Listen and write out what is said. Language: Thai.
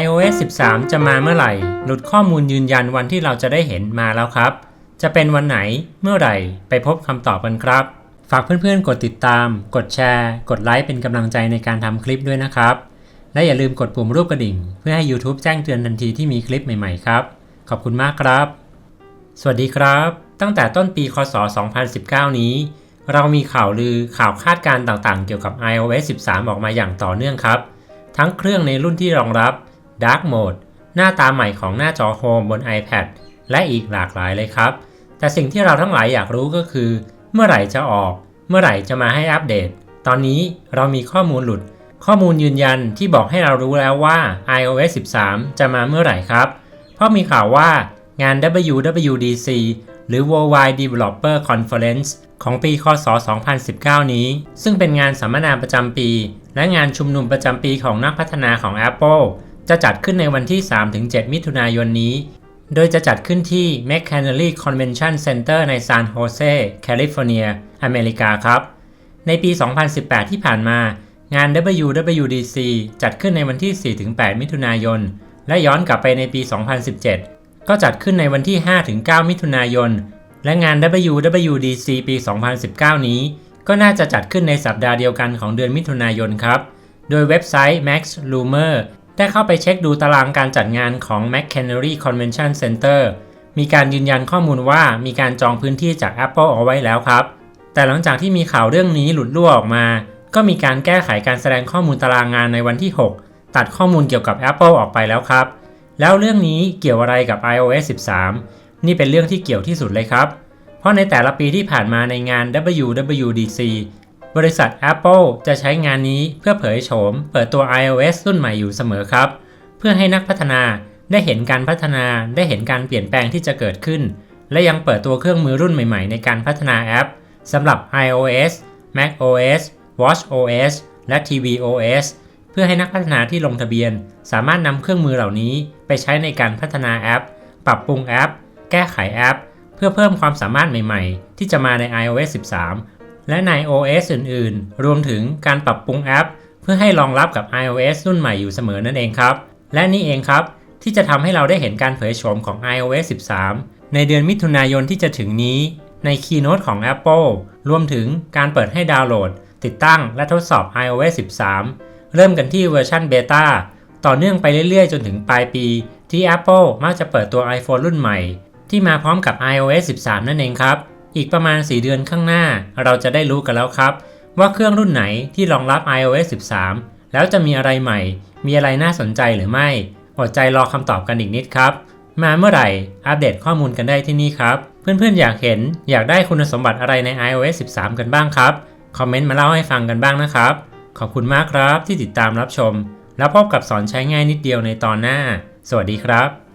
iOS 13 จะมาเมื่อไหร่ หลุดข้อมูลยืนยันวันที่เราจะได้เห็นมาแล้วครับ จะเป็นวันไหน เมื่อไหร่ ไปพบคำตอบกันครับ ฝากเพื่อนๆ กดติดตาม กดแชร์ กดไลค์เป็นกำลังใจในการทำคลิปด้วยนะครับ และอย่าลืมกดปุ่มรูปกระดิ่ง เพื่อให้ YouTube แจ้งเตือนทันทีที่มีคลิปใหม่ๆครับ ขอบคุณมากครับ สวัสดีครับ ตั้งแต่ต้นปี คศ 2019 นี้ เรามีข่าวลือ ข่าวคาดการณ์ต่างๆ เกี่ยวกับ iOS 13 ออกมาอย่างต่อเนื่องครับ ทั้งเครื่องในรุ่นที่รองรับ Dark Mode หน้าตาใหม่ของหน้าจอโฮมบน iPad และอีกหลากหลายเลยครับ แต่สิ่งที่เราทั้งหลายอยากรู้ก็คือ เมื่อไหร่จะออก เมื่อไหร่จะมาให้อัปเดต ตอนนี้เรามีข้อมูลหลุด ข้อมูลยืนยันที่บอกให้เรารู้แล้วว่า iOS 13 จะมาเมื่อไหร่ครับ เพราะมีข่าวว่างาน WWDC หรือ Worldwide Developer Conference ของปี คศ 2019 นี้ ซึ่งเป็นงานสัมมนาประจำปี และงานชุมนุมประจำปีของนักพัฒนาของ Apple จะจัดขึ้นในวันที่ 3-7 มิถุนายนนี้ โดยจะจัดขึ้นที่ McHenry Convention Center ในซานโฮเซแคลิฟอร์เนีย อเมริกาครับ ในปี 2018 ที่ผ่านมา งาน WWDC จัดขึ้นในวันที่ 4-8 มิถุนายน และย้อนกลับไปในปี 2017 ก็จัดขึ้นในวันที่ 5-9 มิถุนายน และงาน WWDC ปี 2019 นี้ก็น่าจะจัดขึ้นในสัปดาห์เดียวกันของเดือนมิถุนายนครับ โดยเว็บไซต์ Max Rumor ได้เข้าไปเช็คดูตารางการจัดงานของ McHenry Convention Center มีการยืนยันข้อมูลว่ามีการจองพื้นที่จาก Apple เอาไว้แล้วครับ แต่หลังจากที่มีข่าวเรื่องนี้หลุดรั่วออกมา ก็มีการแก้ไขการแสดงข้อมูลตารางงานในวันที่ 6 ตัดข้อมูลเกี่ยวกับ Apple ออกไปแล้วครับ แล้วเรื่องนี้เกี่ยวอะไรกับ iOS 13 นี่เป็นเรื่องที่เกี่ยวที่สุดเลยครับ เพราะในแต่ละปีที่ผ่านมาในงาน WWDC บริษัท Apple จะใช้งานนี้เพื่อเผยโฉม เปิดตัว iOS รุ่นใหม่อยู่เสมอครับ เพื่อให้นักพัฒนาได้เห็นการพัฒนาได้เห็นการเปลี่ยนแปลงที่จะเกิดขึ้น และยังเปิดตัวเครื่องมือรุ่นใหม่ๆ ในการพัฒนาแอปสำหรับ iOS macOS watchOS และ tvOS เพื่อให้นักพัฒนาที่ลงทะเบียน สามารถนำเครื่องมือเหล่านี้ไปใช้ในการพัฒนาแอป ปรับปรุงแอป แก้ไขแอป เพื่อเพิ่มความสามารถใหม่ๆ ที่จะมาใน iOS 13 และใน OS อื่นๆ รวมถึงการปรับปรุงแอป เพื่อให้รองรับกับ iOS รุ่นใหม่อยู่เสมอนั่นเองครับ และนี่เองครับ ที่จะทำให้เราได้เห็นการเผยโฉมของ iOS 13 ในเดือนมิถุนายนที่จะถึงนี้ ใน Keynote ของ Apple รวมถึงการเปิดให้ดาวน์โหลด ติดตั้งและทดสอบ iOS 13 เริ่มกันที่เวอร์ชันเบต้าต่อเนื่องไปเรื่อยๆ จนถึงปลายปี ที่ Apple มักจะเปิดตัว iPhone รุ่นใหม่ ที่มาพร้อมกับ iOS 13 นั่นเองครับ อีกประมาณ 4 เดือนข้างหน้า เราจะได้รู้กันแล้วครับ ว่าเครื่องรุ่นไหนที่รองรับ iOS 13 แล้วจะมีอะไรใหม่ มีอะไรน่าสนใจหรือไม่ อดใจรอคำตอบกันอีกนิดครับ มาเมื่อไหร่อัปเดตข้อมูลกันได้ที่นี่ครับ เพื่อนๆอยากเห็นอยากได้คุณสมบัติอะไรใน iOS 13 กันบ้างครับ คอมเมนต์มาเล่าให้ฟังกันบ้างนะครับ ขอบคุณมากครับที่ติดตามรับชม แล้วพบกับสอนใช้ง่ายนิดเดียวในตอนหน้า สวัสดีครับ